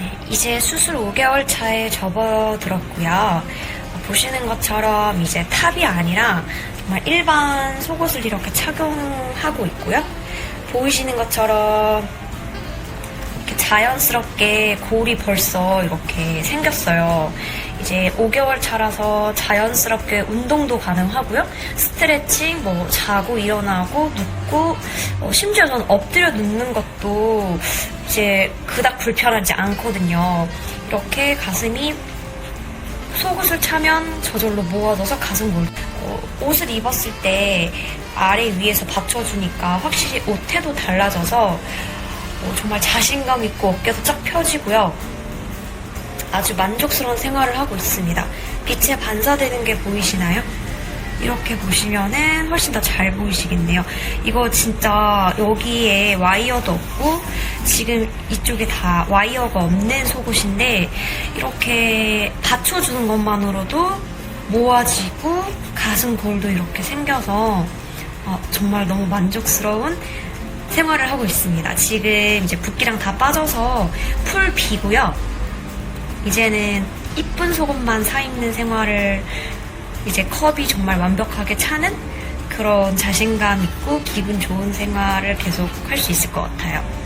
네, 이제 수술 5개월 차에 접어들었고요. 보시는 것처럼 이제 탑이 아니라 정말 일반 속옷을 이렇게 착용하고 있고요. 보이시는 것처럼 자연스럽게 골이 벌써 이렇게 생겼어요. 이제 5개월 차라서 자연스럽게 운동도 가능하고요. 스트레칭, 뭐 자고 일어나고 눕고 어, 심지어 저는 엎드려 눕는 것도 이제 그닥 불편하지 않거든요. 이렇게 가슴이 속옷을 차면 저절로 모아져서 가슴 몰. 어, 옷을 입었을 때 아래 위에서 받쳐주니까 확실히 옷 태도 달라져서 어, 정말 자신감 있고 어깨도 쫙 펴지고요. 아주 만족스러운 생활을 하고 있습니다. 빛에 반사되는 게 보이시나요? 이렇게 보시면은 훨씬 더 잘 보이시겠네요. 이거 진짜 여기에 와이어도 없고 지금 이쪽에 다 와이어가 없는 속옷인데 이렇게 받쳐주는 것만으로도 모아지고 가슴 골도 이렇게 생겨서 어, 정말 너무 만족스러운 생활을 하고 있습니다. 지금 이제 붓기랑 다 빠져서 풀 비고요. 이제는 이쁜 속옷만 사 입는 생활을 이제 컵이 정말 완벽하게 차는 그런 자신감 있고 기분 좋은 생활을 계속 할 수 있을 것 같아요.